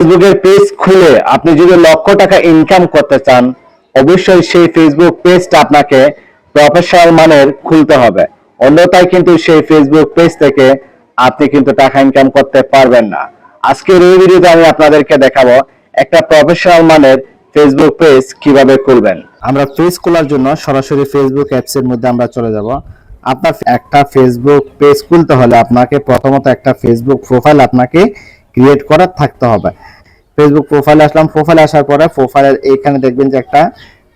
ফেসবুকের পেজ খুলে আপনি যদি লক্ষ টাকা ইনকাম করতে চান, অবশ্যই সেই ফেসবুক পেজটা আপনাকে প্রফেশনাল মানের খুলতে হবে। অন্যথায় কিন্তু সেই ফেসবুক পেজ থেকে আপনি কিন্তু টাকা ইনকাম করতে পারবেন না। আজকের এই ভিডিওতে আমি আপনাদেরকে দেখাবো একটা প্রফেশনাল মানের ফেসবুক পেজ কীভাবে খুলবেন। আমরা পেজ খোলার জন্য সরাসরি ফেসবুক অ্যাপস এর মধ্যে আমরা চলে যাব। আপনার একটা ফেসবুক পেজ খুলতে হলে আপনাকে প্রথমত একটা ফেসবুক প্রোফাইল আপনাকে ক্রিয়েট করার থাকতে হবে। ফেসবুক প্রোফাইলে আসলাম। প্রোফাইলে আসার পরে প্রোফাইলের এখানে দেখবেন যে একটা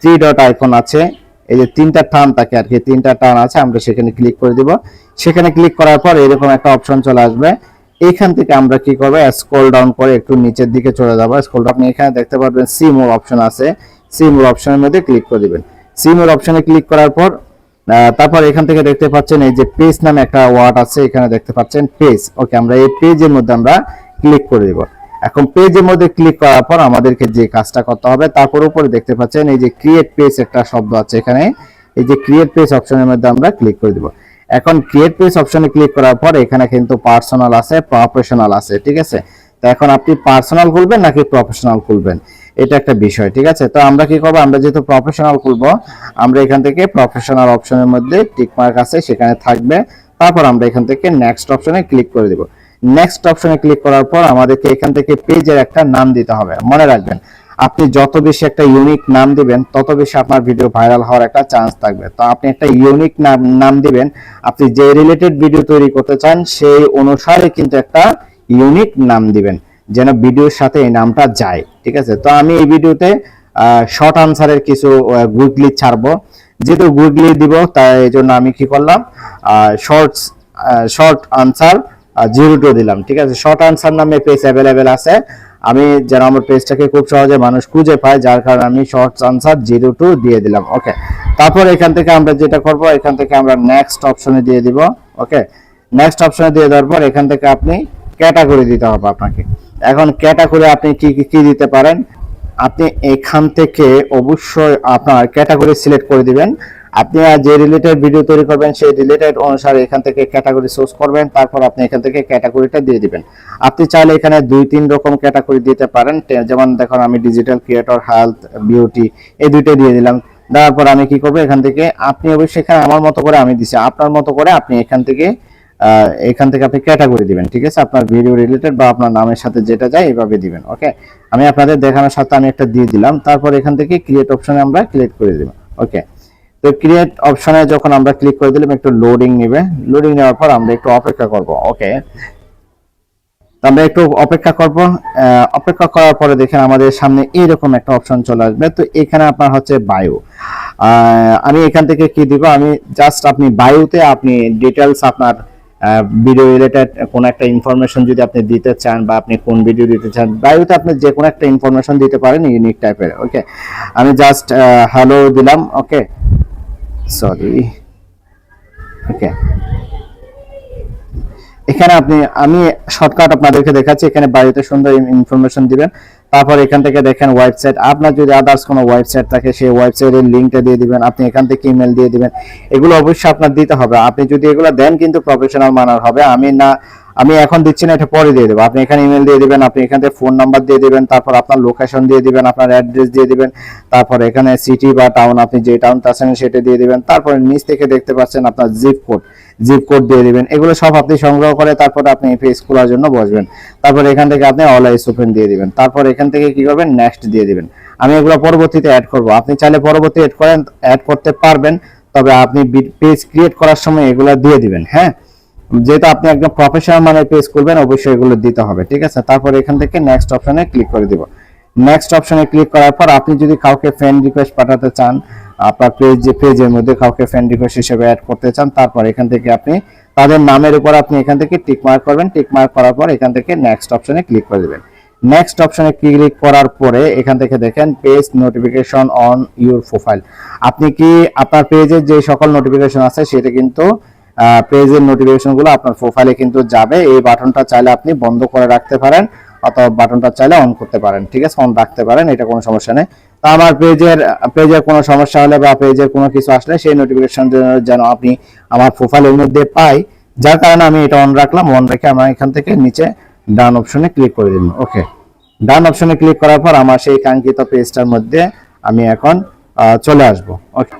থ্রি ডট আইকন আছে। এই যে তিনটা টান থাকে আর কি, তিনটা টান আছে, আমরা সেখানে ক্লিক করে দিব। সেখানে ক্লিক করার পর এরকম একটা অপশন চলে আসবে। এইখান থেকে আমরা কি করব? স্ক্রল ডাউন করে একটু নিচের দিকে চলে যাব। স্ক্রল আপনি এখানে দেখতে পারবেন সি মোর অপশন আছে। সি মোর অপশনের মধ্যে ক্লিক করে দিবেন। সি মোর অপশনে ক্লিক করার পর তারপর এখান থেকে দেখতে পাচ্ছেন এই যে পেজ নামে একটা ওয়ার্ড আছে, এখানে দেখতে পাচ্ছেন পেজ ওকে আমরা এই পেজের মধ্যে আমরা ক্লিক করে দিব। এখন পেজের মধ্যে ক্লিক করার পর আমাদেরকে যে কাজটা করতে হবে, তারপর উপরে দেখতে পাচ্ছেন এই যে ক্রিয়েট পেজ একটা শব্দ আছে এখানে। এই যে ক্রিয়েট পেজ অপশনের মধ্যে আমরা ক্লিক করে দিব। এখন ক্রিয়েট পেজ অপশনে ক্লিক করার পর এখানে কিন্তু পার্সোনাল আছে প্রফেশনাল আছে, ঠিক আছে? তো এখন আপনি পার্সোনাল খুলবেন নাকি প্রফেশনাল খুলবেন? এটা একটা বিষয়, ঠিক আছে? তো আমরা কি করব? আমরা যেহেতু প্রফেশনাল খুলবো, আমরা এখান থেকে প্রফেশনাল অপশনের মধ্যে টিক মার্ক আছে, সেখানে থাকবে। তারপর আমরা এখান থেকে নেক্সট অপশনে ক্লিক করে দিব। নেক্সট অপশনে ক্লিক করার পর আমাদেরকে এখান থেকে পেজের একটা নাম দিতে হবে। মনে রাখবেন, আপনি যত বেশি একটা ইউনিক নাম দিবেন, তত বেশি আপনার ভিডিও ভাইরাল হওয়ার একটা চান্স থাকবে। তো আপনি একটা ইউনিক নাম নাম দিবেন, আপনি যে রিলেটেড ভিডিও তৈরি করতে চান, সেই অনুসারে কিন্তু একটা ইউনিক নাম দিবেন, যেন ভিডিওর সাথে এই নামটা যায়। ঠিক আছে? তো আমি এই ভিডিওতে শর্ট আনসারের কিছু গুগলি ছাড়বো। যেহেতু গুগলি দিব, তাই জন্য আমি কি করলাম shorts short answer zero two দিলাম, ঠিক আছে? শর্ট আনসার নামে পেজ অ্যাভেলেবেল আছে। আমি যেন আমার পেজটাকে খুব সহজে মানুষ খুঁজে পায়, যার কারণে আমি শর্টস আনসার জিরো টু দিয়ে দিলাম ওকে তারপর এখান থেকে আমরা যেটা করব, এখান থেকে আমরা নেক্সট অপশনে দিয়ে দিব ওকে নেক্সট অপশনে দিয়ে দেওয়ার পর এখান থেকে আপনি ক্যাটাগরি দিতে হবে আপনাকে। এখন ক্যাটাগরি আপনি কি কি দিতে পারেন? আপনি এখান থেকে অবশ্যই আপনার ক্যাটাগরি সিলেক্ট করে দিবেন। আপনি যে রিলেটেড ভিডিও তৈরি করবেন, সেই রিলেটেড অনুসারে এখান থেকে ক্যাটাগরি সোর্স করবেন, তারপর আপনি এখান থেকে ক্যাটাগরিটা দিয়ে দিবেন। আপনি চাইলে এখানে দুই, তিন রকম ক্যাটাগরি দিতে পারেন। যেমন দেখুন, আমি ডিজিটাল ক্রিয়েটর হেলথ বিউটি এই দুইটা দিয়ে দিলাম। দেওয়ার পর আমি কি করব? এখান থেকে আপনি অবশ্যই এখানে আমার মতো করে আমি দিছি। আপনার মতো করে আপনি এখান থেকে এখান থেকে আপনি ক্যাটাগরি দিবেন, ঠিক আছে? আপনার ভিডিও রিলেটেড বা আপনার নামের সাথে যেটা যায় এভাবে দিবেন ওকে আমি আপনাদের দেখানোর সাথে আমি একটা দিয়ে দিলাম। তারপর এখান থেকে ক্রিয়েট অপশনে আমরা ক্লিক করে দিব ওকে তো ক্রিয়েট অপশনে যখন আমরা ক্লিক করে দিলাম, একটু লোডিং নেবে। লোডিং নেওয়ার পর আমরা একটু অপেক্ষা করব ওকে আমরা একটু অপেক্ষা করব। অপেক্ষা করার পরে দেখেন আমাদের সামনে এইরকম একটা অপশন চলে আসবে। তো এখানে আপনার হচ্ছে বায়ু আমি এখান থেকে কি দিব? আমি জাস্ট আপনি বায়ুতে আপনি ডিটেলস আপনার ভিডিও রিলেটেড কোন একটা ইনফরমেশন যদি আপনি দিতে চান বা আপনি কোন ভিডিও দিতে চান বায়ুতে আপনি যে কোনো একটা ইনফরমেশন দিতে পারেন ইউনিক টাইপের ওকে আমি জাস্ট হ্যালো দিলাম ওকে সরি ওকে এখানে আপনি, আমি শর্টকাট আপনাদেরকে দেখাচ্ছি, এখানে বাড়িতে সুন্দর ইনফরমেশন দিবেন। তারপর এখান থেকে দেখেন ওয়েবসাইট আপনার যদি আদার্স কোনো ওয়েবসাইট থাকে, সেই ওয়েবসাইটের লিঙ্কটা দিয়ে দিবেন। আপনি এখান থেকে ইমেল দিয়ে দিবেন। এগুলো অবশ্যই আপনার দিতে হবে। আপনি যদি এগুলো দেন, কিন্তু প্রফেশনাল মানার হবে। আমি না আমি এখন দিচ্ছি না, এটা পরে দিয়ে দেবো। আপনি এখানে ইমেল দিয়ে দেবেন, আপনি এখান থেকে ফোন নাম্বার দিয়ে দেবেন, তারপর আপনার লোকেশন দিয়ে দেবেন, আপনার অ্যাড্রেস দিয়ে দেবেন, তারপর এখানে সিটি বা টাউন আপনি যে টাউনটা আছেন সেটা দিয়ে দেবেন, তারপরে নিচ থেকে দেখতে পাচ্ছেন আপনার জিপ কোড জিপ কোড দিয়ে দেবেন। এগুলো সব আপনি সংগ্রহ করে তারপরে আপনি পেজ খোলার জন্য বসবেন। তারপর এখান থেকে আপনি আইস ওপেন দিয়ে দিবেন। তারপর এখান থেকে কি করবেন? নেক্সট দিয়ে দেবেন। আমি এগুলো পরবর্তীতে অ্যাড করব। আপনি চাইলে পরবর্তী অ্যাড করেন অ্যাড করতে পারবেন, তবে আপনি পেজ ক্রিয়েট করার সময় এগুলো দিয়ে দিবেন হ্যাঁ? যেহেতু আপনি একদম প্রফেশনাল মানের পেজ করবেন অবশ্যই এগুলো দিতে হবে, ঠিক আছে? তারপর এখান থেকে নেক্সট অপশনে ক্লিক করে দিব। নেক্সট অপশনে ক্লিক করার পর আপনি যদি কাউকে ফ্রেন্ড রিকোয়েস্ট পাঠাতে চান, আপনার পেজ যে পেজের মধ্যে কাউকে ফ্রেন্ড রিকোয়েস্ট হিসেবে অ্যাড করতে চান, তারপর এখান থেকে আপনি তাদের নামের উপর আপনি এখান থেকে টিক মার্ক করবেন। টিক মার্ক করার পর এখান থেকে নেক্সট অপশনে ক্লিক করে দেবেন। নেক্সট অপশনে ক্লিক করার পরে এখান থেকে দেখেন page notification on your profile আপনি কি আপনার পেজের যে সকল নোটিফিকেশন আছে, সেটা কিন্তু পেজের নোটিফিকেশনগুলো আপনার প্রোফাইলে কিন্তু যাবে। এই বাটনটা চাইলে আপনি বন্ধ করে রাখতে পারেন অথবা বাটনটা চাইলে অন করতে পারেন। ঠিক আছে? অন রাখতে পারেন, এটা কোনো সমস্যা নেই। তো আমার পেজের পেজের কোনো সমস্যা হলে বা পেজের কোনো কিছু আসলে সেই নোটিফিকেশন যেন আপনি আমার প্রোফাইলের মধ্যে পাই। যার কারণে আমি এটা অন রাখলাম। অন রেখে আমার এখান থেকে নিচে ডান অপশনে ক্লিক করে দিলাম। ওকে ডান অপশনে ক্লিক করার পর আমার সেই কাঙ্ক্ষিত পেজটার মধ্যে আমি এখন চলে আসব।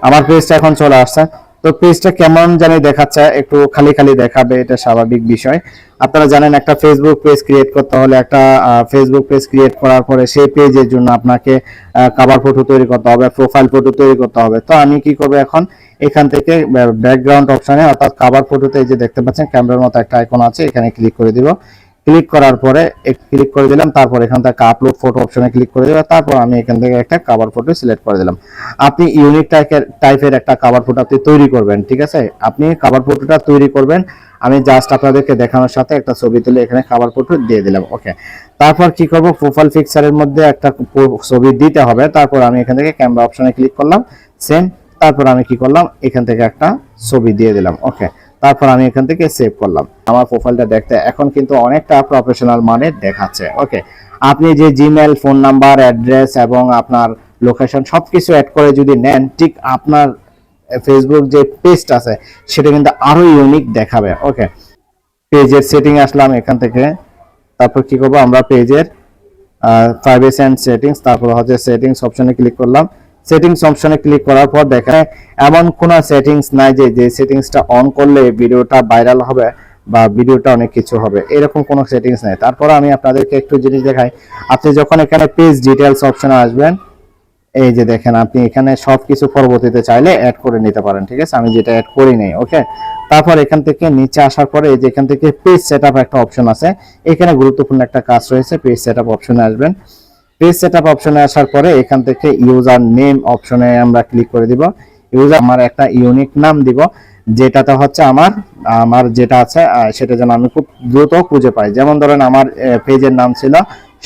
আমার পেজটা এখন চলে আসছে। তো পেজটা কেমন জানি দেখাচ্ছে, একটু খালি খালি দেখাবে, এটা স্বাভাবিক বিষয়। আপনারা জানেন একটা ফেসবুক পেজ ক্রিয়েট করতে হলে একটা ফেসবুক পেজ ক্রিয়েট করার পরে সেই পেজের জন্য আপনাকে কাভার ফটো তৈরি করতে হবে প্রোফাইল ফটো তৈরি করতে হবে। তো আমি কি করব এখন? এখান থেকে ব্যাকগ্রাউন্ড অপশনে অর্থাৎ কাভার ফটোতে যে দেখতে পাচ্ছেন ক্যামেরার মতো একটা আইকন আছে, এখানে ক্লিক করে দিব। ক্লিক করার পরে ক্লিক করে দিলাম, তারপর এখান থেকে আপলোড ফটো অপশনে ক্লিক করে দিলাম, তারপর আমি এখান থেকে একটা কাভার ফটো সিলেক্ট করে দিলাম। আপনি ইউনিক টাইপের একটা কাভার ফটো আপনি তৈরি করবেন, ঠিক আছে? আপনি কাভার ফটোটা তৈরি করবেন, আমি জাস্ট আপনাদেরকে দেখানোর সাথে একটা ছবি তুলে এখানে কভার ফটো দিয়ে দিলাম ওকে তারপর কি করব? প্রোফাইল পিকচারের মধ্যে একটা ছবি দিতে হবে, তারপর আমি এখান থেকে ক্যামেরা অপশনে ক্লিক করলাম সেম তারপর আমি কি করলাম? এখান থেকে একটা ছবি দিয়ে দিলাম ওকে তারপর আমি এখান থেকে সেভ করলাম। আমার প্রোফাইলটা দেখতে এখন কিন্তু অনেকটা প্রফেশনাল মানে দেখাচ্ছে। ওকে আপনি যে জিমেল ফোন নাম্বার অ্যাড্রেস এবং আপনার লোকেশন সবকিছু অ্যাড করে যদি নেন, ঠিক আপনার ফেসবুক যে পেজটা আছে, সেটা কিন্তু আরও ইউনিক দেখাবে। ওকে পেজের সেটিং আসলাম এখান থেকে। তারপর কি করব আমরা? পেজের প্রাইভেসি অ্যান্ড সেটিংস তারপর হচ্ছে সেটিংস অপশনে ক্লিক করলাম। সেটিংস অপশনে ক্লিক করার পর দেখেন এমন কোন সেটিংস নাই যে যে সেটিংসটা অন করলে ভিডিওটা ভাইরাল হবে বা ভিডিওটা অনেক কিছু হবে। এরকম কোনো সেটিংস নাই। তারপর আমি আপনাদেরকে একটু জিনিস দেখাই। আপনি যখন এখানে পেজ ডিটেলস অপশনে আসবেন, এই যে দেখেন, আপনি এখানে সবকিছু পরবর্তীতে চাইলে অ্যাড করে নিতে পারেন, ঠিক আছে? আমি যেটা অ্যাড করি নাই ওকে তারপর এখান থেকে নিচে আসার পরে এই যে এখান থেকে পেজ সেটআপ একটা অপশন আছে। এখানে গুরুত্বপূর্ণ একটা কাজ রয়েছে পেজ সেটআপ অপশনে আসবেন। পেজ সেটআপ অপশনে আসার পরে এখান থেকে ইউজার নেম অপশনে আমরা ক্লিক করে দিব। ইউজার আমার একটা ইউনিক নাম দিব, যেটাতে হচ্ছে আমার আমার যেটা আছে সেটা যেন আমি খুব দ্রুত খুঁজে পাই। যেমন ধরেন আমার পেজের নাম ছিল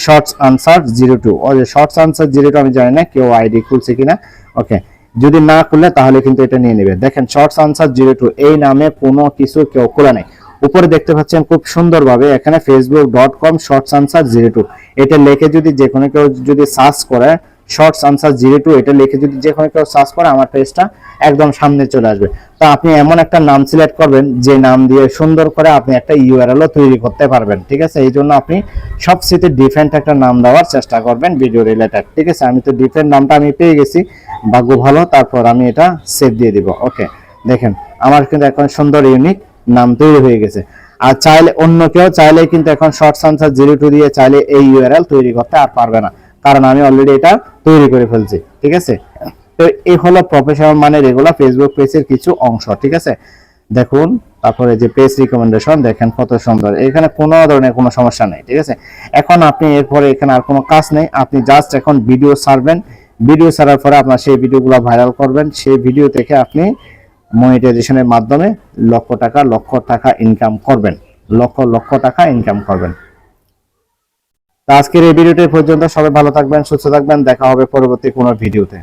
শর্টস আনসার জিরো টু ও যে শর্টস আনসার জিরো টু আমি জানি না কেউ আইডি খুলছে কিনা। ওকে যদি না খুলে তাহলে কিন্তু এটা নিয়ে নেবে। দেখেন শর্টস আনসার জিরো টু এই নামে কোনো কিছু কেউ খোলা নেই। উপরে দেখতে পাচ্ছেন খুব সুন্দরভাবে এখানে Facebook dot com shorts answer zero two এটা লিখে যদি যে কোনো কেউ যদি সার্চ করে শর্টস আনসার জিরো টু এটা লিখে যদি যে কোনো কেউ সার্চ করে, আমার পেজটা একদম সামনে চলে আসবে। তো আপনি এমন একটা নাম সিলেক্ট করবেন, যে নাম দিয়ে সুন্দর করে আপনি একটা ইউআরএলও তৈরি করতে পারবেন, ঠিক আছে? এই জন্য আপনি সবচেয়ে ডিফারেন্ট একটা নাম দেওয়ার চেষ্টা করবেন ভিডিও রিলেটেড ঠিক আছে? আমি তো ডিফারেন্ট নামটা আমি পেয়ে গেছি, ভাগ্য ভালো, তারপর আমি এটা সেভ দিয়ে দিব ওকে দেখেন, আমার কিন্তু এখন সুন্দর ইউনিক নাম তৈরি হয়ে গেছে। আর চাইলে অন্য কেউ চাইলে কিন্তু এখন শর্টস আনসার জিরো টু দিয়ে চাইলে এই ইউআরএল তৈরি করতে আর পারবে না। কারণ আমি অলরেডি এটা তৈরি করে ফেলছি, ঠিক আছে? তো এই হলো প্রফেশনাল মানে রেগুলার ফেসবুক পেজের কিছু অংশ, ঠিক আছে? দেখুন, তারপরে যে পেজ রিকমেন্ডেশন দেখেন কত সুন্দর। এখানে কোনো ধরনের কোনো সমস্যা নেই, ঠিক আছে? এখন আপনি এরপরে এখানে আর কোনো কাজ নেই, আপনি জাস্ট এখন ভিডিও ছাড়বেন। ভিডিও ছাড়ার পরে আপনার সেই ভিডিওগুলো ভাইরাল করবেন। সেই ভিডিও থেকে আপনি মনিটাইজেশনের মাধ্যমে লক্ষ টাকা লক্ষ টাকা ইনকাম করবেন। লক্ষ লক্ষ টাকা ইনকাম করবেন। তো আজকের এই ভিডিওটি পর্যন্ত। সবাই ভালো থাকবেন, সুস্থ থাকবেন। দেখা হবে পরবর্তী কোনো ভিডিওতে।